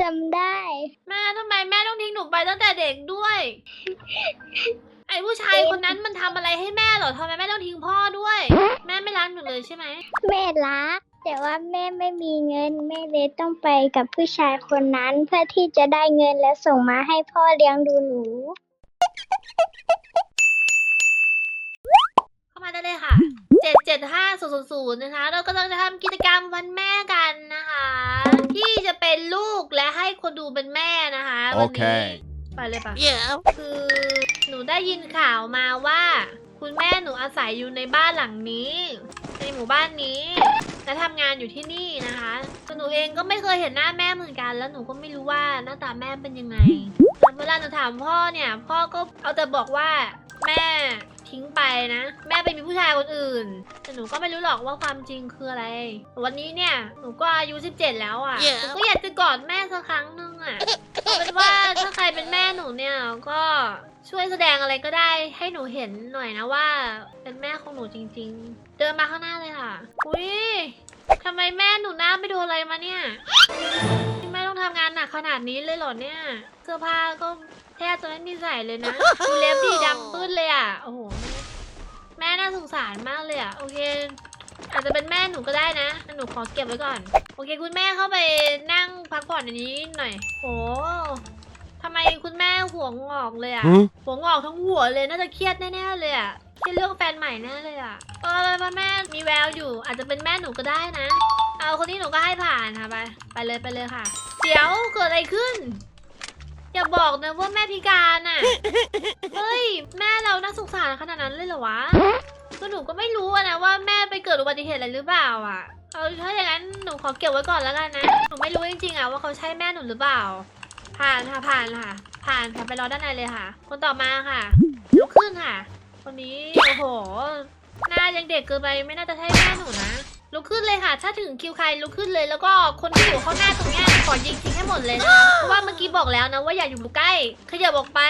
จำได้ แม่ทำไมแม่ต้องทิ้งหนูไปตั้งแต่เด็กด้วย ไอ้ผู้ชายคนนั้นมันทำอะไรให้แม่เหรอทำไมแม่ต้องทิ้งพ่อด้วย แม่ไม่รักหนูเลยใช่ไหม แม่รัก แต่ว่าแม่ไม่มีเงิน แม่เลยต้องไปกับผู้ชายคนนั้นเพื่อที่จะได้เงินและส่งมาให้พ่อเลี้ยงดูหนูเข้า มาได้เลยค่ะเจ็ดเจ็ดห้าศูนย์ศูนย์นะคะ เรากำลังจะทำกิจกรรมวันแม่กันนะคะ ที่จะเป็นลูกและให้คนดูเป็นแม่นะคะวันนี้ Okay. ไปเลยปะ Yeah. คือหนูได้ยินข่าวมาว่า คุณแม่หนูอาศัยอยู่ในบ้านหลังนี้ ในหมู่บ้านนี้และทำงานอยู่ที่นี่นะคะแต่หนูเองก็ไม่เคยเห็นหน้าแม่เหมือนกัน แล้วหนูก็ไม่รู้ว่าหน้าตาแม่เป็นยังไงเวลาหนูถามพ่อเนี่ย พ่อก็เอาแต่บอกว่าแม่ ทิ้งไปนะ แม่ไปมีผู้ชายคนอื่น แต่หนูก็ไม่รู้หรอกว่าความจริงคืออะไร วันนี้เนี่ยหนูก็อายุ 17 แล้วอะ่ะ Yeah. หนูก็อยากจะกอดแม่สักครั้งหนึงอะ่ะเอาเป็นว่าถ้าใครเป็นแม่หนูเนี่ยก็ช่วยแสดงอะไรก็ได้ให้หนูเห็นหน่อยนะว่า เป็นแม่ของหนูจริง ๆ เดินมาข้างหน้าเลยค่ะ อุ้ยทำไมแม่หนูหน้าไม่โดนอะไรมาเนี่ยแม่ต้อง ทำงานหนักขนาดนี้เลยเหรอเนี่ยเสื้อผ้าก็แทบจะไม่มีใส่เลยนะดูเล็บดีดำปื้นเลยอะโอ้โหแม่น่าสงสารมากเลยอะโอเค อาจจะเป็นแม่หนูก็ได้นะหนูขอเก็บไว้ก่อน โอเค คุณแม่เข้าไปนั่งพักผ่อนในนี้หน่อยโอ้ทำไมคุณแม่หัวงอกเลยอะ Huh? หัวงอกทั้งหัวเลยน่าจะเครียดแน่ๆเลยอะเครียดเรื่องแฟนใหม่แน่เลยอะเออแล้วแม่มีแววอยู่ อาจจะเป็นแม่หนูก็ได้นะ เอาคนนี้หนูก็ให้ผ่านค่ะไปไปเลยไปเลยค่ะ เดี๋ยวเกิดอะไรขึ้น อย่าบอกนะว่าแม่พิการอะเฮ้ย แม่เราน่าสงสารขนาดนั้นเลยเหรอวะคือหนูก็ไม่รู้นะว่าแม่ไปเกิดอุบัติเหตุอะไรหรือเปล่าอะเอาถ้าอย่างนั้นหนูขอเก็บไว้ก่อนแล้วกันนะ หนูไม่รู้จริงๆอะว่าเขาใช่แม่หนูหรือเปล่า ผ่านค่ะผ่านค่ะ ผ่านค่ะไปรอด้านในเลยค่ะ คนต่อมาค่ะลุกขึ้นค่ะ คนนี้โอ้โหหน้ายังเด็กเกินไปไม่น่าจะใช่แม่หนูนะ ลุกขึ้นเลยค่ะ ถ้าถึงคิวใครลุกขึ้นเลยแล้วก็คนที่อยู่ข้างหน้าตรงเนี้ยขอยิงทิ้งให้หมดเลยนะคะเพราะว่าเมื่อกี้บอกแล้วนะว่าอย่าอยู่ใกล้ขยับออกไป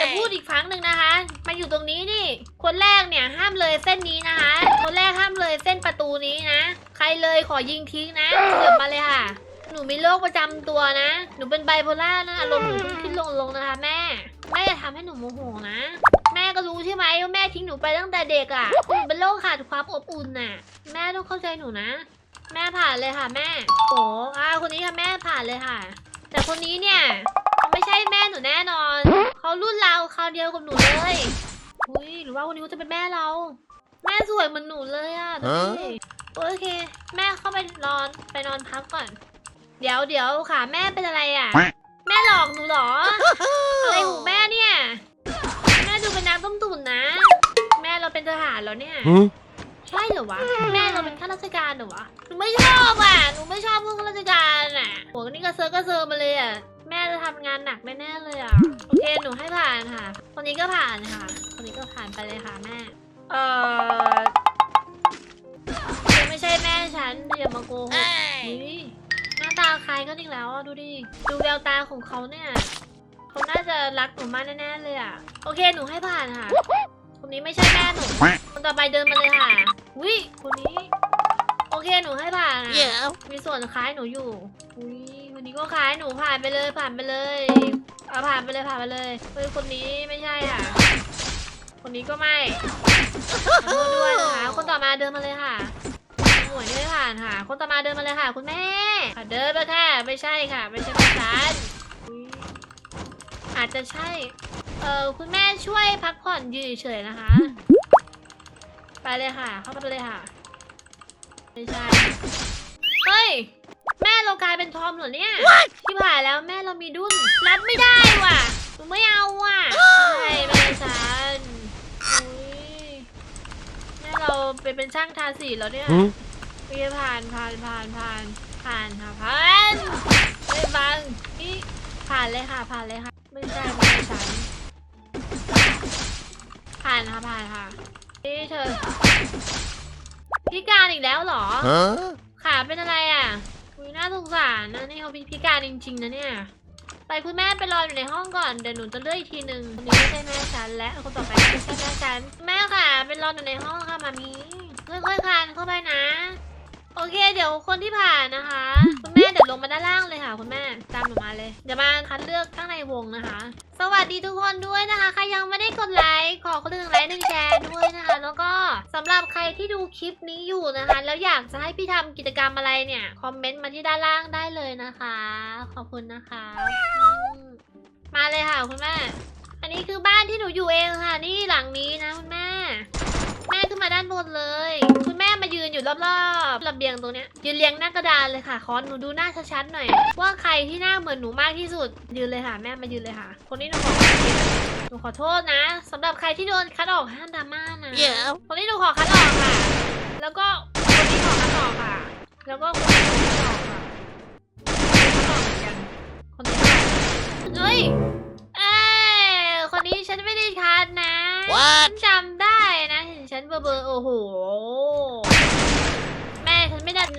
จะพูดอีกครั้งหนึ่งนะคะ มาอยู่ตรงนี้นี่ คนแรกเนี่ยห้ามเลยเส้นนี้นะคะ คนแรกห้ามเลยเส้นประตูนี้นะ ใครเลยขอยิงทิ้งนะขยับมาเลยค่ะ หนูมีโรคประจำตัวนะ หนูเป็นไบโพล่านะอารมณ์หนูขึ้นขึ้นลงลงนะคะ แม่แม่อย่าทำให้หนูโมโหนะ แม่ก็รู้ใช่ไหมว่าแม่ทิ้งหนูไปตั้งแต่เด็กอะ่ะหนูเป็นโรคขาดความอบอุ่นน่ะ แม่ต้องเข้าใจหนูนะ แม่ผ่านเลยค่ะแม่ โอ้อาคนนี้ค่ะแม่ผ่านเลยค่ะ แต่คนนี้เนี่ยเขาไม่ใช่แม่หนูแน่นอน เขารุ่นเราคราวเดียวกับหนูเลยอุ้ยหรือว่าคนนี้เขาจะเป็นแม่เรา แม่สวยเหมือนหนูเลยอะดูดิโอเค แม่เข้าไปนอนไปนอนพักก่อน เดี๋ยวเดี๋ยวค่ะ แม่เป็นอะไรอะแม่หลอกหนูเหรออะไรของแม่เนี่ยแม่ดูเป็นน้ำต้มตุ๋นนะ แม่เราเป็นทหารแล้วเนี่ย Huh? ใช่เหรอวะ แม่เราเป็นข้าราชการเหรอวะ หนูไม่ชอบอะ หนูไม่ชอบพวกข้าราชการอะหัวนี่กระเซิร์กระเซิร์มาเลยอะ แม่จะทำงานหนักแน่ๆเลยอะ โอเค หนูให้ผ่านค่ะ คนนี้ก็ผ่านค่ะ คนนี้ก็ผ่านไปเลยค่ะแม่ เออยังไม่ใช่แม่ฉันอย่ามาโกหกนี่หน้าตาคล้ายกันอีกแล้วอะดูดิ ดูแววตาของเขาเนี่ย เขาน่าจะรักหนูมากแน่ๆเลยอะ โอเค หนูให้ผ่านค่ะ คนนี้ไม่ใช่แม่หนู คนต่อไปเดินมาเลยค่ะ วิคนนี้ โอเค หนูให้ผ่านอะ Yeah. มีส่วนคล้ายหนูอยู่อุ้ยคนนี้ก็คล้ายหนูผ่านไปเลย ผ่านไปเลย เอาผ่านไปเลยผ่านไปเลยเฮ้ยคนนี้ไม่ใช่ค่ะ คนนี้ก็ไม่ขอโทษด้วยนะคะ คนต่อมาเดินมาเลยค่ะหมวยนี่ไม่ผ่านค่ะ คนต่อมาเดินมาเลยค่ะ คุณแม่อะเดินมาค่ะ ไม่ใช่ค่ะ ไม่ใช่ประสานอุ๊ย อาจจะใช่ เออคุณแม่ช่วยพักผ่อนยืนเฉยๆนะคะ ไปเลยค่ะ เข้าไปเลยค่ะ ไม่ใช่ เฮ้ย แม่เรากลายเป็นทอมเหรอเนี่ยที่ผ่านแล้วแม่เรามีดุ้นรับไม่ได้ว่ะหนูไม่เอาว่ะใช่แม่ฉันอุ้ยแม่เราไปเป็นช่างทาสีแล้วเนี่ย Huh? โอเคผ่านผ่านผ่านผ่านผ่านค่ะผ่านไม่ฟังนี่ผ่านเลยค่ะผ่านเลยค่ะ ไม่ใช่ไม่ใช่ฉันผ่านค่ะผ่านค่ะนี่เธอพิการอีกแล้วเหรอ Huh? ขาเป็นอะไรอะอุ้ยน่าสงสารนะนี่เขาพิพิการจริงๆนะเนี่ยไปคุณแม่ไปรออยู่ในห้องก่อนเดี๋ยวหนูจะเลือกอีกทีหนึ่งคนนี้ไม่ใช่แม่ฉันและคนต่อไปก็ไม่ใช่แม่ฉันแม่ค่ะเป็นรออยู่ในห้องค่ะมามีค่อยๆคลานเข้าไปนะ โอเค เดี๋ยวคนที่ผ่านนะคะ งมาด้านล่างเลยค่ะคุณแม่ตามหนูมาเลยเดี๋ยวมาคัดเลือกข้างในวงนะคะ สวัสดีทุกคนด้วยนะคะใครยังไม่ได้กดไลค์ขอคนหนึ่งไลค์หนึ่งแชร์ด้วยนะคะ แล้วก็สำหรับใครที่ดูคลิปนี้อยู่นะคะ แล้วอยากจะให้พี่ทำกิจกรรมอะไรเนี่ยคอมเมนต์มาที่ด้านล่างได้เลยนะคะ ขอบคุณนะคะ มาเลยค่ะคุณแม่อันนี้คือบ้านที่หนูอยู่เองค่ะ นี่หลังนี้นะคุณแม่ แม่ขึ้นมาด้านบนเลยคุ อยู่รอบๆระเบียงตรงเนี้ยยืนเรียงหน้ากระดานเลยค่ะขอหนูดูหน้าชัดๆหน่อย ว่าใครที่หน้าเหมือนหนูมากที่สุดยืนเลยค่ะ แม่มายืนเลยค่ะ คนนี้หนูขอหนูขอโทษนะสำหรับใครที่โดนคัดออกห้ามดราม่านะ Yeah. คนนี้หนูขอคัดออกค่ะ แล้วก็คนนี้ขอคัดออกค่ะ แล้วก็คนนี้ขอคัดออกค่ะคนนี้คัดออกเหมือนกันคนนี้ค่ะเอ้ยเอ้ยคนนี้ฉันไม่ได้คัดนะ What? ฉันจำได้นะเห็นฉันเบอร์เบอร์โอ้โหแม่ฉั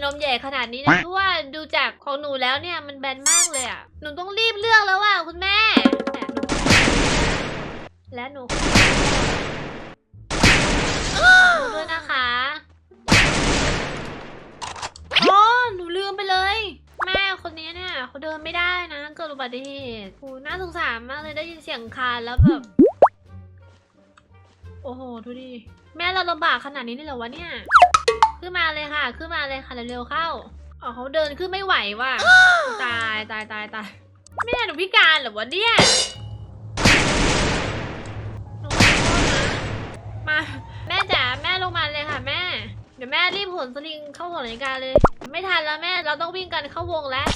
นไม่ได้นมใหญ่ขนาดนี้นะเพราะว่าดูจากของหนูแล้วเนี่ยมันแบนมากเลยอะ หนูต้องรีบเลือกแล้วว่ะคุณแม่เนี่ยหนูและหนูขอด้วยนะคะอ๋อหนูลืมไปเลย แม่คนนี้เนี่ยเขาเดินไม่ได้นะ เกิดอุบัติเหตุโอ้น่าสงสารมากเลยได้ยินเสียงคลานแล้วแบบโอ้โห ดูดิ แม่เราลำบากขนาดนี้เลยเหรอวะเนี่ย ขึ้นมาเลยค่ะ ขึ้นมาเลยค่ะเร็วๆเข้าอ๋อเขาเดินขึ้นไม่ไหวว่ะตายตายตายตายแม่หนูพิการเหรอวะเนี่ยหนูขอโทษนะมาแม่จ๋าแม่ลงมาเลยค่ะแม่ เดี๋ยวแม่รีบผลสลิงเข้าหอนาฬิกาเลย ไม่ทันแล้วแม่เราต้องวิ่งกันเข้าวงแล้ว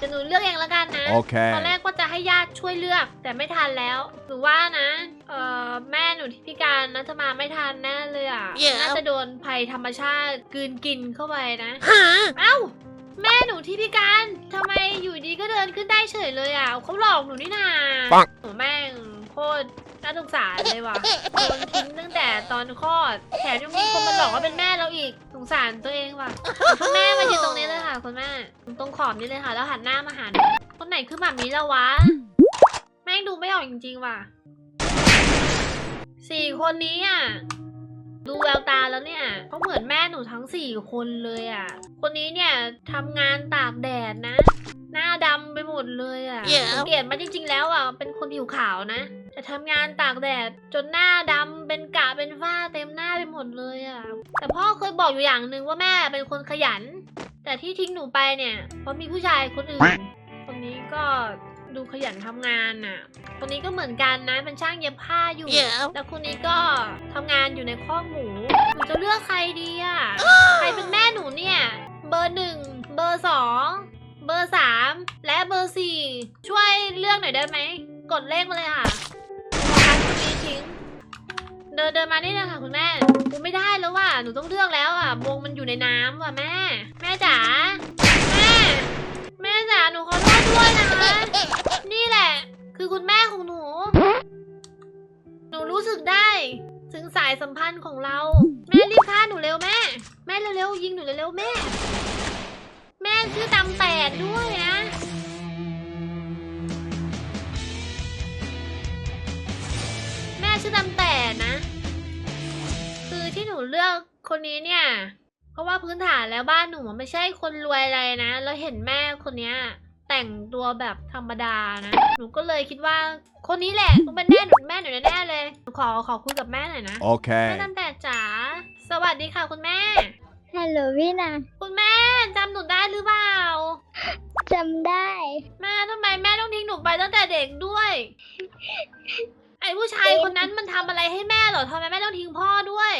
จะหนูเลือกเองแล้วกันนะตอนแร Okay. กว่าจะให้ญาติช่วยเลือก แต่ไม่ทันแล้วหนูว่านะ เอ่อแม่หนูที่พิการนะจะมาไม่ทันแน่เลยอะ Yeah. น่าจะโดนภัยธรรมชาติกลืนกินเข้าไปนะ Huh? เอ้า แม่หนูที่พิการทำไมอยู่ดีก็เดินขึ้นได้เฉยเลยอะเขาหลอกหนูนี่นาปัง หนูแม่งโคตรน่าสงสารเลยว่ะโดนทิ้งตั้งแต่ตอนคลอดแถมยังมีคนมาหลอกว่าเป็นแม่เราอีกสงสารตัวเองว่ะคุณแม่มายืนตรงนี้เลยค่ะคุณแม่ตรงขอบนี้เลยค่ะแล้วหันหน้ามาหาหนูคนไหนคือแบบนี้แล้ววะ แม่งดูไม่ออกจริงๆว่ะ สี่คนนี้อะ ดูแววตาแล้วเนี่ยเขาเหมือนแม่หนูทั้งสี่คนเลยอะ คนนี้เนี่ยทำงานตากแดดนะ หน้าดำไปหมดเลยอะ Yeah. สังเกตมาจริง ๆ แล้วอะ เป็นคนผิวขาวนะ แต่ทำงานตากแดดจนหน้าดำเป็นกะเป็นฝ้าเต็มหน้าไปหมดเลยอะ แต่พ่อเคยบอกอยู่อย่างหนึ่งว่าแม่เป็นคนขยัน แต่ที่ทิ้งหนูไปเนี่ยเพราะมีผู้ชายคนอื่นคนนี้ก็ ดูขยันทำงานน่ะ คนนี้ก็เหมือนกันนะเป็นช่างเย็บผ้าอยู่ Yeah. แล้วคนนี้ก็ทำงานอยู่ในข้อกหมูหนูจะเลือกใครดีอะ ใครเป็นแม่หนูเนี่ย เบอร์หนึ่งเบอร์สองเบอร์สามและเบอร์สี่ช่วยเลือกหน่อยได้ไหม กดเลขมาเลยค่ะขอคัดคนนี้ทิ้ง เดินเดินมานี่นะคะคุณแม่กูไม่ได้แล้วว่ะหนูต้องเลือกแล้วอะวงมันอยู่ในน้ำว่ะแม่ แม่จ๋าแม่แม่จ๋าหนูขอโทษด้วยนะคะ นี่แหละ คือคุณแม่ของหนู หนูรู้สึกได้ ถึงสายสัมพันธ์ของเรา แม่รีบฆ่าหนูเร็วแม่ แม่เร็วๆยิงหนูเร็วๆแม่ แม่ชื่อตำแตดด้วยนะแม่ชื่อตำแตดนะ คือที่หนูเลือกคนนี้เนี่ย เพราะว่าพื้นฐานแล้วบ้านหนูไม่ใช่คนรวยอะไรนะ แล้วเห็นแม่คนเนี้ย แต่งตัวแบบธรรมดานะ หนูก็เลยคิดว่าคนนี้แหละต้องเป็นแม่หนูแม่หนูแน่ๆเลยหนูขอขอคุยกับแม่หน่อยนะ แม่ Okay. ตำแตดจ๋า สวัสดีค่ะคุณแม่ ฮัลโหลพี่นาคุณแม่จำหนูได้หรือเปล่า จำได้ แม่ทำไมแม่ต้องทิ้งหนูไปตั้งแต่เด็กด้วย ไอ้ผู้ชายคนนั้นมันทำอะไรให้แม่เหรอทำไมแม่ต้องทิ้งพ่อด้วย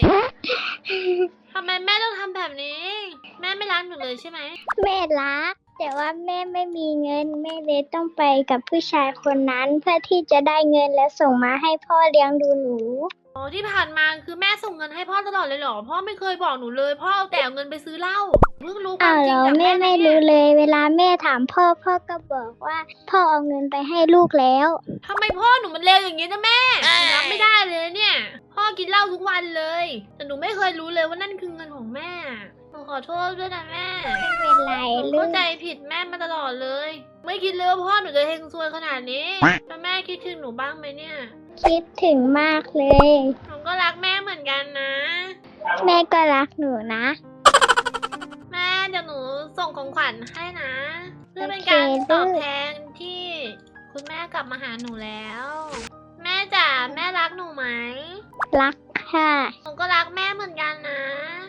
ทำไมแม่ต้องทำแบบนี้ แม่ไม่รักหนูเลยใช่ไหม แม่รัก แต่ว่าแม่ไม่มีเงิน แม่เลยต้องไปกับผู้ชายคนนั้นเพื่อที่จะได้เงินและส่งมาให้พ่อเลี้ยงดูหนู อ๋อที่ผ่านมาคือแม่ส่งเงินให้พ่อตลอดเลยเหรอ พ่อไม่เคยบอกหนูเลย พ่อเอาแต่เอาเงินไปซื้อเหล้าเพิ่งรู้ควาอ้ามวจริงแล้วจากแม่แม่ไม่นะเนี่รู้ยเลย เวลาแม่ถามพ่อพ่อก็บอกว่า พ่อเอาเงินไปให้ลูกแล้ว ทำไมพ่อหนูมันเลวอย่างนี้นะแม่หนูรับไม่ได้เลยเนี่ย พ่อกินเหล้าทุกวันเลย แต่หนูไม่เคยรู้เลยว่านั่นคือเงินของแม่ห นูขอโทษด้วยนะแม่ไม่เป็นไรหนูลูเข้ากใจผิดแม่มาตลอดเลย ไม่คิดเลยว่าพ่อหนูจะเฮงซวยขนาดนี้แล้วแม่คิดถึงหนูบ้างไหมเนี่ย คิดถึงมากเลย หนูก็รักแม่เหมือนกันนะ แม่ก็รักหนูนะ แม่เดี๋ยวหนูส่งของขวัญให้นะ เพื่อเป็นการตอบแทนที่คุณแม่กลับมาหาหนูแล้ว แม่จ๋าแม่รักหนูไหม รักค่ะ หนูก็รักแม่เหมือนกันนะอืมมะ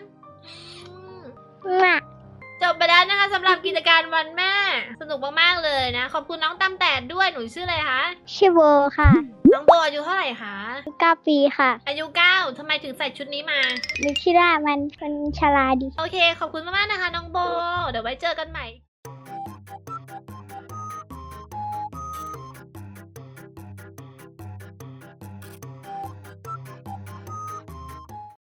จบไปแล้วนะคะสำหรับกิจการวันแม่ สนุกมากๆเลยนะ ขอบคุณน้องตำแตดด้วยหนูชื่ออะไรคะชื่อโบค่ะ น้องโบอายุเท่าไหร่คะเก้าปีค่ะ อายุเก้าทำไมถึงใส่ชุดนี้มานึกคิดว่ามันมันชราดี โอเค ขอบคุณมากๆนะคะ น้องโบ เดี๋ยวไว้เจอกันใหม่